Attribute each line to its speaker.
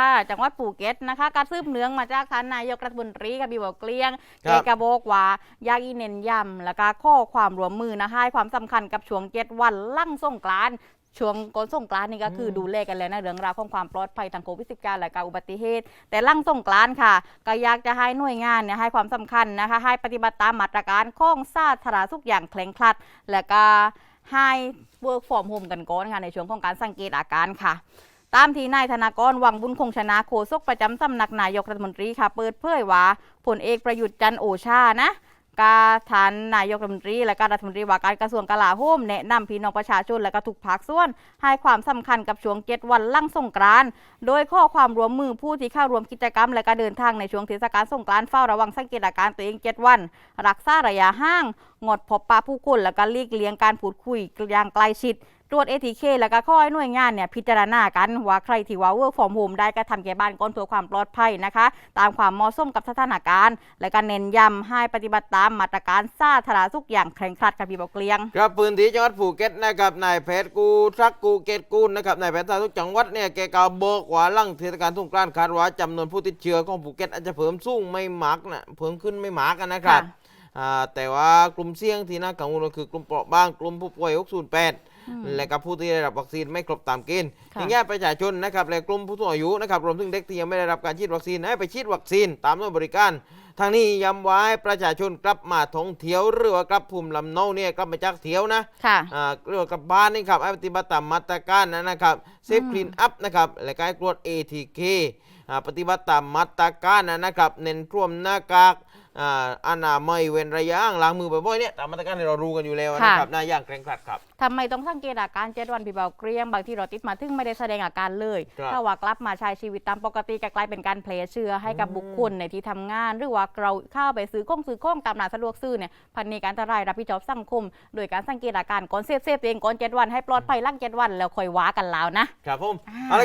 Speaker 1: ค่ะจังหวัดภูเก็ตนะคะการซืบเนืองมาจากท่านนายกรัฐมนตรีกับบีบอกเกลียง
Speaker 2: ครั
Speaker 1: เก
Speaker 2: บ
Speaker 1: กระบอกว่าอยากอีเน้นย้ำแล้วก็ข้อความร่วมมือนะคะให้ความสำคัญกับช่วงเจ็ดวันลั่งสงกรานต์ช่วงก่อนสงกรานต์นี่ก็คือดูแลกันแล้วนะเรื่องราวของความปลอดภัยทางโควิด -19 และการอุบัติเหตุ แต่ลั่งสงกรานต์ค่ะ ก็อยากจะให้หน่วยงานเนี่ยให้ความสำคัญนะคะให้ปฏิบัติตามมาตรการของสาธารณสุขอย่างเคร่งครัด และก็ให้ work from home กันก่อนค่ะในช่วงของการสังเกตอาการค่ะ ตามที่นายธนากรวังบุญคงชนะโฆษกประจำสำนักนายกรัฐมนตรีค่ะ เปิดเผยว่าผลเอกประยุทธ์จันโอชานะกาทานนายกรัฐมนตรี และก็รัฐมนตรีว่าการกระทรวงกลาโหมแนะนำพี่น้องประชาชนและก็ทุกภาคส่วน ให้ความสำคัญกับช่วงเจ็ดวันลั่งสงกรานโดยข้อความรวมมือผู้ที่เข้าร่วมกิจกรรม และก็เดินทางในช่วงเทศกาลสงกรานเฝ้าระวังสังเกตอาการตัวเองเจ็ดวัน รักษาระยะห่าง งดพบปะผู้คนและก็ลีกเลี่ยงการพูดคุยอย่างใกล้ชิด ตรวจ ATK แล้วก็ข้อให้หน่วยงานเนี่ยพิจารณากันว่าใครที่ว่า work from home ได้ก็ทำแก่บ้านก่อนเพื่อความปลอดภัยนะคะ ตามความเหมาะสมกับสถานการณ์ และก็เน้นย้ำให้ปฏิบัติตามมาตรการสาธารณสุขอย่างเคร่งครัดกับพี่บอกเกลียง
Speaker 2: ครับพื้นที่จังหวัดภูเก็ตนะครับนายแพทย์กูทักกูเกตกูลนะครับนายแพทย์สาธารณสุขจังหวัดเนี่ยแกกล่าวบอกว่าหลังเทศกาลสงกรานต์คาดว่าจำนวนผู้ติดเชื้อของภูเก็ตอาจจะเพิ่มสูงไม่มากนะเพิ่มขึ้นไม่มากกันนะครับ
Speaker 1: ค่ะ
Speaker 2: อ่า แต่ว่ากลุ่มเสี่ยงที่น่ากังวลก็คือกลุ่มเปราะบางกลุ่มผู้ป่วย 608 และก็ผู้ที่ได้รับวัคซีนไม่ครบตามเกณฑ์
Speaker 1: ค่ะ
Speaker 2: อย่างแง่ประชาชนนะครับและกลุ่มผู้สูงอายุนะครับรวมถึงเด็กที่ยังไม่ได้รับการฉีดวัคซีนให้ไปฉีดวัคซีนตามหน่วยบริการทางนี้ย้ำว่าให้ประชาชนกลับมาท่องเที่ยวหรือว่ากลับภูมิลำเนาเนี่ยกลับมาจากเที่ยวนะ
Speaker 1: ค่ะ
Speaker 2: อ่าเรื่องกับบ้านนี่ครับให้ปฏิบัติตามมาตรการนะนะครับเซฟ
Speaker 1: อืม
Speaker 2: คลีนอัพนะครับและก็ให้ตรวจ ATK อ่าปฏิบัติตามมาตรการนะนะครับ เน้นท่วมหน้ากากอ่าอนามัยเว้นระยะห่างล้างมือบ่อยๆเนี่ยตามมาตรการที่เรารู้กันอยู่แล้วนะครับนะอย่างเคร่งครัดครับ
Speaker 1: ทำไมต้องสังเกตอาการเจ็ดวันพี่เบาเกรียงบางที่เราติดมาถึงไม่ได้แสดงอาการเลย
Speaker 2: ครับ
Speaker 1: ถ้าว่ากลับมาใช้ชีวิตตามปกติก็กลายเป็นการแพร่เชื้อให้กับ
Speaker 2: อืม
Speaker 1: บุคคลในที่ทำงาน หรือว่าเราเข้าไปซื้อของซื้อของตามร้านสะดวกซื้อเนี่ยพันในการอันตรายรับผิดชอบสังคม โดยการสังเกตอาการก่อนเซฟเซฟตัวเองก่อนเจ็ดวันให้ปลอดภัยหล่างเจ็ดวันแล้วค่อยว่ากันแล้วนะ
Speaker 2: ครับผม
Speaker 1: อ่า
Speaker 2: เอาละ